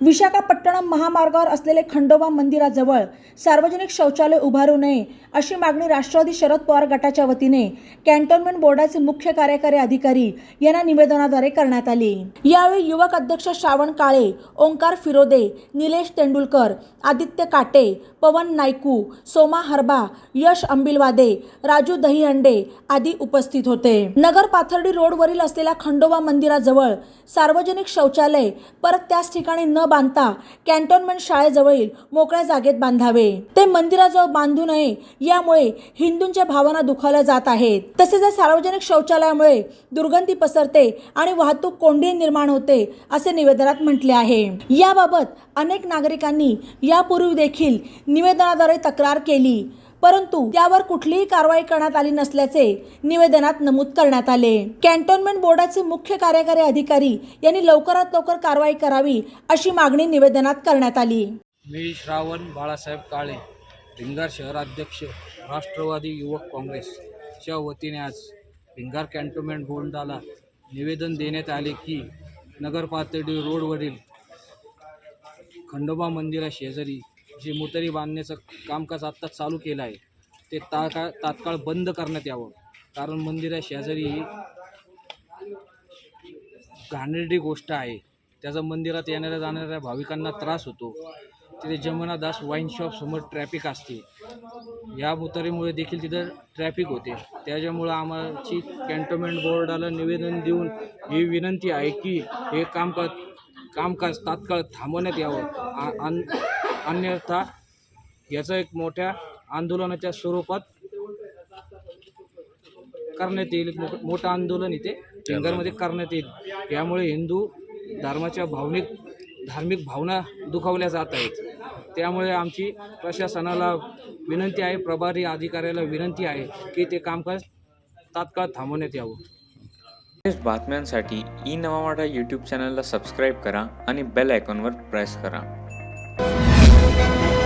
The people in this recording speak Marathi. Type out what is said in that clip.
विशाखापट्टणम महामार्गावर असलेले खंडोबा मंदिराजवळ सार्वजनिक शौचालय उभारू नये अशी मागणी राष्ट्रवादी शरद पवार गटाच्या वतीने कॅन्टोन्मेंट बोर्डाचे मुख्य कार्यकारी अधिकारी यांना निवेदनाद्वारे करण्यात आली. यावेळी युवक अध्यक्ष श्रावण काळे ओंकार फिरोदे निलेश तेंडुलकर आदित्य काटे पवन नायकू सोमा हरबा यश अंबिलवादे राजू दहीहंडे आदी उपस्थित होते. नगर पाथर्डी रोडवरील असलेल्या खंडोबा मंदिराजवळ सार्वजनिक शौचालय परत त्याच ठिकाणी न बांधता कॅन्टोन्मेंट शाळेजवळील मोकळ्या जागेत बांधावे. ते मंदिराजवळ बांधू नये यामुळे हिंदूंच्या भावना दुखावल्या जात आहेत. तसेच या सार्वजनिक शौचालयामुळे दुर्गंधी पसरते आणि वाहतूक कोंडी निर्माण होते असे निवेदनात म्हटले आहे. याबाबत अनेक नागरिकांनी यापूर्वी देखील निवेदनाद्वारे तक्रार केली. परंतु त्यावर कुठलीही कारवाई करण्यात आली नसल्याचे निवेदनात नमूद करण्यात आले. कॅन्टोन्मेंट बोर्डाचे मुख्य कार्यकारी अधिकारी यांनी लवकरात लवकर कारवाई करावी अशी मागणी निवेदनात करण्यात आली. मी श्रावण बाळासाहेब काळे भिंगार शहराध्यक्ष राष्ट्रवादी युवक काँग्रेसच्या वतीने आज भिंगार कॅन्टोन्मेंट बोर्डाला निवेदन देण्यात आले की नगर पातळी रोडवरील खंडोबा मंदिरा शेजारी जे मोतरी बांधण्याचं कामकाज आत्ता चालू केलं आहे ते ताका तात्काळ बंद करण्यात यावं. कारण मंदिरा शेजारी ही घाणेरडी गोष्ट आहे. त्याचा मंदिरात येणाऱ्या जाणाऱ्या भाविकांना त्रास होतो. तिथे जमुनादास वाईन शॉपसमोर ट्रॅफिक असते. या मुतारीमुळे देखील तिथं ट्रॅफिक होते. त्याच्यामुळं आम्हाची कॅन्टोनमेंट बोर्डाला निवेदन देऊन ही विनंती आहे की हे कामकाज कामकाज तात्काळ थांबवण्यात यावं. आ- अन- अन्यथा याचं एक मोठ्या आंदोलनाच्या स्वरूपात करण्यात येईल. एक मोठं मोठं आंदोलन इथे भिंगरमध्ये करण्यात येईल. यामुळे हिंदू धर्माच्या भावनिक धार्मिक भावना दुखावल्या जात आहेत. त्यामुळे आमची प्रशासनाला विनंती आहे प्रभारी अधिकाऱ्याला विनंती आहे की ते कामकाज तात्काळ थांबवण्यात यावं. लेटेस्ट बातम्यांसाठी ई नवामाटा यूट्यूब चॅनलला सबस्क्राईब करा आणि बेल आयकॉनवर प्रेस करा. Thank you.